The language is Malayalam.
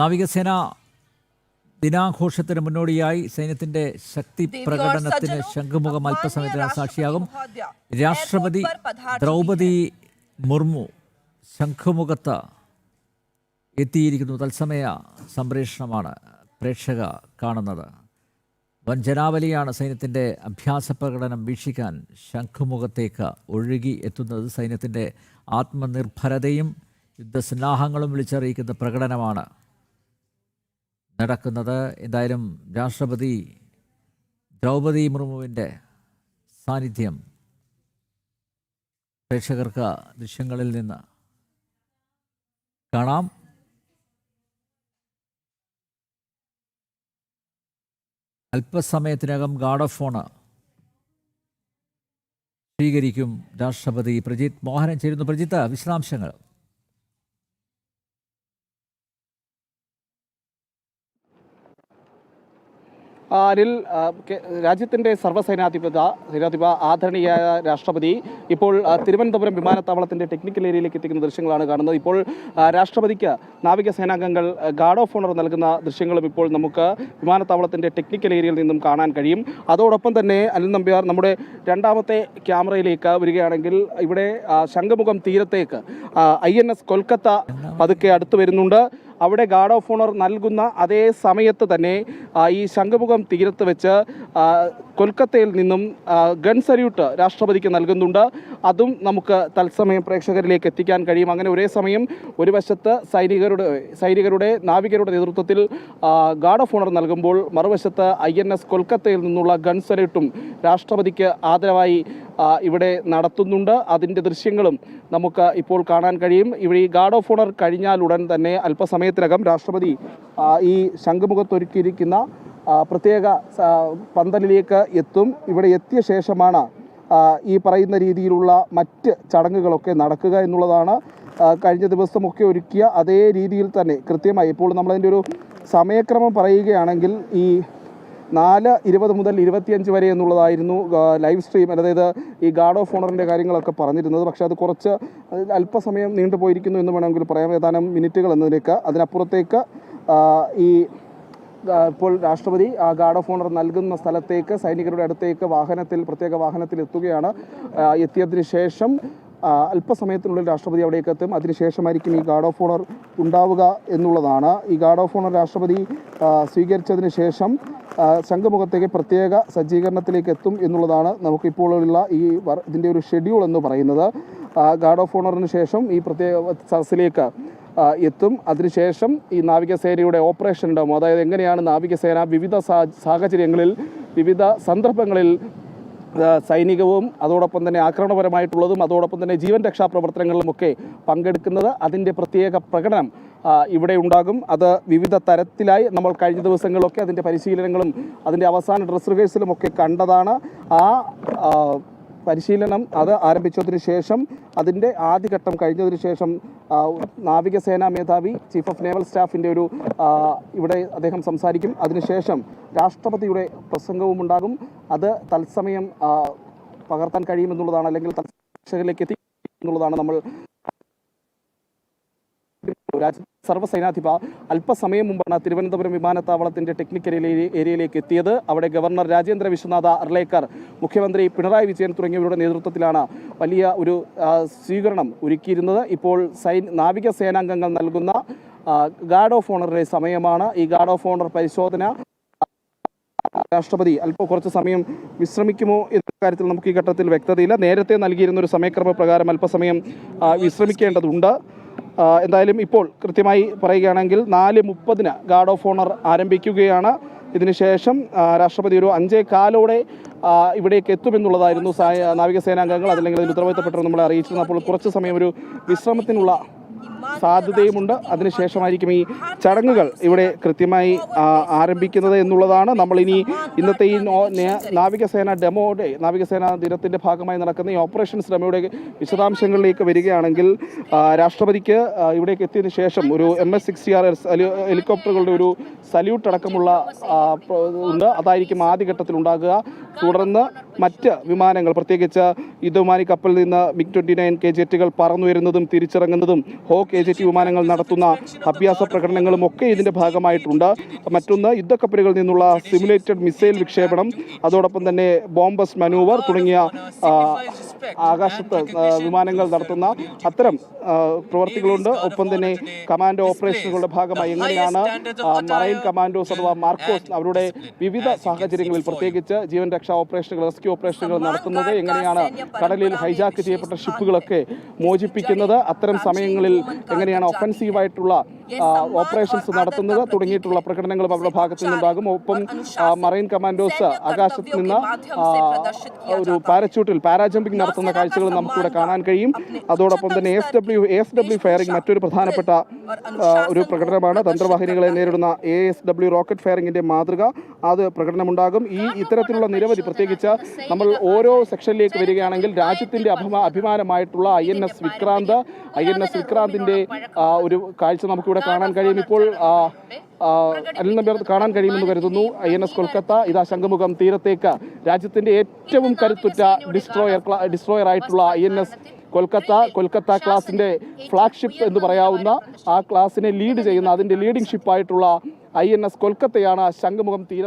നാവികസേന ദിനാഘോഷത്തിന് മുന്നോടിയായി സൈന്യത്തിന്റെ ശക്തി പ്രകടനത്തിന് ശംഖുമുഖം അല്പസമയത്തിന് സാക്ഷിയാകും. രാഷ്ട്രപതി ദ്രൗപതി മുർമു ശംഖുമുഖത്ത് എത്തിയിരിക്കുന്നു. തത്സമയ സംപ്രേഷണമാണ് പ്രേക്ഷക കാണുന്നത്. വൻ ജനാവലിയാണ് സൈന്യത്തിന്റെ അഭ്യാസ പ്രകടനം വീക്ഷിക്കാൻ ശംഖുമുഖത്തേക്ക് ഒഴുകി എത്തുന്നത്. സൈന്യത്തിന്റെ ആത്മനിർഭരതയും യുദ്ധസന്നാഹങ്ങളും വിളിച്ചറിയിക്കുന്ന പ്രകടനമാണ് നടക്കുന്നത്. എന്തായാലും രാഷ്ട്രപതി ദ്രൗപദി മുർമുവിന്റെ സാന്നിധ്യം പ്രേക്ഷകർക്ക് ദൃശ്യങ്ങളിൽ നിന്ന് കാണാം. അല്പസമയത്തിനകം ഗാർഡ് ഓഫ് ഓണ് സ്വീകരിക്കും രാഷ്ട്രപതി. പ്രജിത് മോഹനൻ ചേരുന്നു. പ്രജിത്ത് വിശദാംശങ്ങൾ. ആ, രാജ്യത്തിന്റെ സർവസേനാധിപത സേനാധിപ ആദരണീയ രാഷ്ട്രപതി ഇപ്പോൾ തിരുവനന്തപുരം വിമാനത്താവളത്തിന്റെ ടെക്നിക്കൽ ഏരിയയിലേക്ക് എത്തിക്കുന്ന ദൃശ്യങ്ങളാണ് കാണുന്നത്. ഇപ്പോൾ രാഷ്ട്രപതിക്ക് നാവികസേനാംഗങ്ങൾ ഗാർഡ് ഓഫ് ഓണർ നൽകുന്ന ദൃശ്യങ്ങളും ഇപ്പോൾ നമുക്ക് വിമാനത്താവളത്തിന്റെ ടെക്നിക്കൽ ഏരിയയിൽ നിന്നും കാണാൻ കഴിയും. അതോടൊപ്പം തന്നെ അനിൽ നമ്പ്യാർ നമ്മുടെ രണ്ടാമത്തെ ക്യാമറയിലേക്ക് വരികയാണെങ്കിൽ ഇവിടെ ശംഖുമുഖം തീരത്തേക്ക് ഐ എൻ എസ് കൊൽക്കത്ത പതുക്കെ അടുത്ത് വരുന്നുണ്ട്. അവിടെ ഗാർഡ് ഓഫ് ഓണർ നൽകുന്ന അതേ സമയത്ത് തന്നെ ഈ ശംഖുമുഖം തീരത്ത് വെച്ച് കൊൽക്കത്തയിൽ നിന്നും ഗൺ സല്യൂട്ട് രാഷ്ട്രപതിക്ക് നൽകുന്നുണ്ട്. അതും നമുക്ക് തത്സമയം പ്രേക്ഷകരിലേക്ക് എത്തിക്കാൻ കഴിയും. അങ്ങനെ ഒരേ സമയം ഒരു വശത്ത് സൈനികരുടെ സൈനികരുടെ നാവികരുടെ നേതൃത്വത്തിൽ ഗാർഡ് ഓഫ് ഓണർ നൽകുമ്പോൾ മറുവശത്ത് ഐ എൻ എസ് കൊൽക്കത്തയിൽ നിന്നുള്ള ഗൺ സല്യൂട്ടും രാഷ്ട്രപതിക്ക് ആദരവായി ഇവിടെ നടത്തുന്നുണ്ട്. അതിന്റെ ദൃശ്യങ്ങളും നമുക്ക് ഇപ്പോൾ കാണാൻ കഴിയും. ഇവിടെ ഈ ഗാർഡ് ഓഫ് ഓണർ കഴിഞ്ഞാലുടൻ തന്നെ തന്നെ അല്പസമയത്തിനകം രാഷ്ട്രപതി ഈ ശംഖുമുഖത്തൊരുക്കിയിരിക്കുന്ന പ്രത്യേക പന്തലിലേക്ക് എത്തും. ഇവിടെ എത്തിയ ശേഷമാണ് ഈ പറയുന്ന രീതിയിലുള്ള മറ്റ് ചടങ്ങുകളൊക്കെ നടക്കുക എന്നുള്ളതാണ് കഴിഞ്ഞ ദിവസമൊക്കെ ഒരുക്കിയ അതേ രീതിയിൽ തന്നെ. കൃത്യമായി ഇപ്പോൾ നമ്മളതിന്റെ ഒരു സമയക്രമം പറയുകയാണെങ്കിൽ ഈ നാല് ഇരുപത് മുതൽ ഇരുപത്തിയഞ്ച് വരെ എന്നുള്ളതായിരുന്നു ലൈവ് സ്ട്രീം അതായത് ഈ ഗാർഡ് ഓഫ് ഓണറിന്റെ കാര്യങ്ങളൊക്കെ പറഞ്ഞിരുന്നത്. പക്ഷേ അത് കുറച്ച് അല്പസമയം നീണ്ടുപോയിരിക്കുന്നു എന്ന് വേണമെങ്കിൽ പറയാം. ഏതാനും മിനിറ്റുകൾ എന്നതിലേക്ക് അതിനപ്പുറത്തേക്ക് ഈ ഇപ്പോൾ രാഷ്ട്രപതി ആ ഗാർഡ് ഓഫ് ഓണർ നൽകുന്ന സ്ഥലത്തേക്ക് സൈനികരുടെ അടുത്തേക്ക് വാഹനത്തിൽ പ്രത്യേക വാഹനത്തിൽ എത്തുകയാണ്. എത്തിയതിന് ശേഷം അല്പസമയത്തിനുള്ളിൽ രാഷ്ട്രപതി അവിടേക്ക് എത്തും. അതിനുശേഷമായിരിക്കും ഈ ഗാർഡ് ഓഫ് ഓണർ ഉണ്ടാവുക എന്നുള്ളതാണ്. ഈ ഗാർഡ് ഓഫ് ഓണർ രാഷ്ട്രപതി സ്വീകരിച്ചതിന് ശേഷം ശംഖുമുഖത്തേക്ക് പ്രത്യേക സജ്ജീകരണത്തിലേക്ക് എത്തും എന്നുള്ളതാണ് നമുക്കിപ്പോഴുള്ള ഈ ഇതിന്റെ ഒരു ഷെഡ്യൂൾ എന്ന് പറയുന്നത്. ഗാർഡ് ഓഫ് ഓണറിന് ശേഷം ഈ പ്രത്യേക സദസ്സിലേക്ക് എത്തും. അതിനുശേഷം ഈ നാവികസേനയുടെ ഓപ്പറേഷൻ ഉണ്ടാവും. അതായത് എങ്ങനെയാണ് നാവികസേന വിവിധ സാഹചര്യങ്ങളിൽ വിവിധ സന്ദർഭങ്ങളിൽ സൈനികവും അതോടൊപ്പം തന്നെ ആക്രമണപരമായിട്ടുള്ളതും അതോടൊപ്പം തന്നെ ജീവൻ രക്ഷാ പ്രവർത്തനങ്ങളിലുമൊക്കെ പങ്കെടുക്കുന്നത് അതിന്റെ പ്രത്യേക പ്രകടനം ഇവിടെ ഉണ്ടാകും. അത് വിവിധ തരത്തിലായി നമ്മൾ കഴിഞ്ഞ ദിവസങ്ങളിലൊക്കെ അതിന്റെ പരിശീലനങ്ങളും അതിന്റെ അവസാന ഡ്രസ് റിഹേഴ്സലും ഒക്കെ കണ്ടതാണ്. ആ പരിശീലനം അത് ആരംഭിച്ചതിന് ശേഷം അതിന്റെ ആദ്യഘട്ടം കഴിഞ്ഞതിന് ശേഷം നാവികസേനാ മേധാവി ചീഫ് ഓഫ് നേവൽ സ്റ്റാഫിന്റെ ഒരു ഇവിടെ അദ്ദേഹം സംസാരിക്കും. അതിനുശേഷം രാഷ്ട്രപതിയുടെ പ്രസംഗവും ഉണ്ടാകും. അത് തത്സമയം പകർത്താൻ കഴിയുമെന്നുള്ളതാണ് അല്ലെങ്കിൽ തൽക്ഷകരിലേക്ക് എത്തി എന്നുള്ളതാണ് നമ്മൾ രാജ്യ സർവസൈനാധിപ അല്പസമയം മുമ്പാണ് തിരുവനന്തപുരം വിമാനത്താവളത്തിന്റെ ടെക്നിക്കൽ ഏരിയയിലേക്ക് എത്തിയത്. അവിടെ ഗവർണർ രാജേന്ദ്ര വിശ്വനാഥ അർലേക്കർ മുഖ്യമന്ത്രി പിണറായി വിജയൻ തുടങ്ങിയവരുടെ നേതൃത്വത്തിലാണ് വലിയ ഒരു സ്വീകരണം ഒരുക്കിയിരുന്നത്. ഇപ്പോൾ സൈൻ നാവിക സേനാംഗങ്ങൾ നൽകുന്ന ഗാർഡ് ഓഫ് ഓണറുടെ സമയമാണ്. ഈ ഗാർഡ് ഓഫ് ഓണർ പരിശോധന രാഷ്ട്രപതി അല്പം കുറച്ച് സമയം വിശ്രമിക്കുമോ എന്ന കാര്യത്തിൽ നമുക്ക് ഈ ഘട്ടത്തിൽ വ്യക്തതയില്ല. നേരത്തെ നൽകിയിരുന്ന ഒരു സമയക്രമ പ്രകാരം അല്പസമയം വിശ്രമിക്കേണ്ടതുണ്ട് എന്തായാലും ഇപ്പോൾ കൃത്യമായി പറയുകയാണെങ്കിൽ നാല് മുപ്പതിന് ഗാർഡ് ഓഫ് ഓണർ ആരംഭിക്കുകയാണ്. ഇതിനുശേഷം രാഷ്ട്രപതി ഒരു അഞ്ചേ കാലോടെ ഇവിടേക്ക് എത്തുമെന്നുള്ളതായിരുന്നു നാവികസേനാംഗങ്ങൾ അതല്ലെങ്കിൽ അതിന് ഉത്തരവാദിത്തപ്പെട്ടവർ നമ്മളെ അറിയിച്ചിരുന്നു അപ്പോൾ കുറച്ച് സമയം ഒരു വിശ്രമത്തിനുള്ള സാധ്യതയുമുണ്ട്. അതിനുശേഷമായിരിക്കും ഈ ചടങ്ങുകൾ ഇവിടെ കൃത്യമായി ആരംഭിക്കുന്നത് എന്നുള്ളതാണ്. നമ്മളിനി ഇന്നത്തെ ഈ നാവികസേന ഡെമോയുടെ നാവികസേന ദിനത്തിന്റെ ഭാഗമായി നടക്കുന്ന ഈ ഓപ്പറേഷൻസ് ഡെമോയുടെ വിശദാംശങ്ങളിലേക്ക് വരികയാണെങ്കിൽ രാഷ്ട്രപതിക്ക് ഇവിടേക്ക് എത്തിയതിനു ശേഷം ഒരു എം എസ് സിക്സ് ആർ ഹെലികോപ്റ്ററുകളുടെ ഒരു സല്യൂട്ട് അടക്കമുള്ള ഉണ്ട്. അതായിരിക്കും ആദ്യഘട്ടത്തിൽ ഉണ്ടാകുക. തുടർന്ന് മറ്റ് വിമാനങ്ങൾ പ്രത്യേകിച്ച് യുദ്ധവിമാനി കപ്പലിൽ നിന്ന് മിഗ് ട്വന്റി നയൻ കെ ജെറ്റുകൾ പറന്നു വരുന്നതും തിരിച്ചിറങ്ങുന്നതും ഹോക്ക് കെ ജെ ടി വിമാനങ്ങൾ നടത്തുന്ന അഭ്യാസ പ്രകടനങ്ങളും ഒക്കെ ഇതിന്റെ ഭാഗമായിട്ടുണ്ട്. മറ്റൊന്ന് യുദ്ധക്കപ്പലുകളിൽ നിന്നുള്ള സിമുലേറ്റഡ് മിസൈൽ വിക്ഷേപണം അതോടൊപ്പം തന്നെ ബോംബസ് മനൂവർ തുടങ്ങിയ ആകാശത്ത് വിമാനങ്ങൾ നടത്തുന്ന അത്തരം പ്രവർത്തികളുണ്ട്. ഒപ്പം തന്നെ കമാൻഡോ ഓപ്പറേഷനുകളുടെ ഭാഗമായി എങ്ങനെയാണ് മറൈൻ കമാൻഡോസ് അഥവാ മാർക്കോസ് അവരുടെ വിവിധ സാഹചര്യങ്ങളിൽ പ്രത്യേകിച്ച് ജീവൻ രക്ഷാ ഓപ്പറേഷനുകൾ റെസ്ക്യൂ ഓപ്പറേഷനുകൾ നടത്തുന്നത് എങ്ങനെയാണ് കടലിൽ ഹൈജാക്ക് ചെയ്യപ്പെട്ട ഷിപ്പുകളൊക്കെ മോചിപ്പിക്കുന്നത് അത്തരം സമയങ്ങളിൽ എങ്ങനെയാണ് ഒഫൻസീവായിട്ടുള്ള ഓപ്പറേഷൻസ് നടത്തുന്നത് തുടങ്ങിയിട്ടുള്ള പ്രകടനങ്ങളും അവരുടെ ഭാഗത്തു നിന്നുണ്ടാകും ഒപ്പം മറൈൻ കമാൻഡോസ് ആകാശത്ത് നിന്ന് ഒരു പാരച്യൂട്ടിൽ പാരാജമ്പിംഗ് നടത്തുന്ന കാഴ്ചകൾ നമുക്കിവിടെ കാണാൻ കഴിയും. അതോടൊപ്പം തന്നെ F W S W firing മറ്റൊരു പ്രധാനപ്പെട്ട ഒരു പ്രകടനമാണ്. തന്ത്രവാഹിനികളെ നേരിടുന്ന എ എസ് ഡബ്ല്യു റോക്കറ്റ് ഫയറിംഗിന്റെ മാതൃക. അത് പ്രകടനമുണ്ടാകും. ഈ ഇത്തരത്തിലുള്ള നിരവധി പ്രത്യേകിച്ച് നമ്മൾ ഓരോ സെക്ഷനിലേക്ക് വരികയാണെങ്കിൽ രാജ്യത്തിന്റെ അഭിമാ അഭിമാനമായിട്ടുള്ള I N S Vikrant I N S വിക്രാന്തിന്റെ ഒരു കാഴ്ച നമുക്കിവിടെ കാണാൻ കഴിയും. ഇപ്പോൾ അനിൽ നമ്പ്യാർ കാണാൻ കഴിയുമെന്ന് കരുതുന്നു. ഐ എൻ എസ് കൊൽക്കത്ത ഇതാ ശംഖുമുഖം തീരത്തേക്ക്. രാജ്യത്തിന്റെ ഏറ്റവും കരുത്തുറ്റ ഡിസ്ട്രോയർ ഡിസ്ട്രോയർ ആയിട്ടുള്ള I N S Kolkata Kolkata ക്ലാസിന്റെ ഫ്ലാഗ്ഷിപ്പ് എന്ന് പറയാവുന്ന ആ ക്ലാസിനെ ലീഡ് ചെയ്യുന്ന അതിന്റെ ലീഡിംഗ് ഷിപ്പായിട്ടുള്ള ഐ എൻ എസ് കൊൽക്കത്തയാണ് ശംഖുമുഖം തീര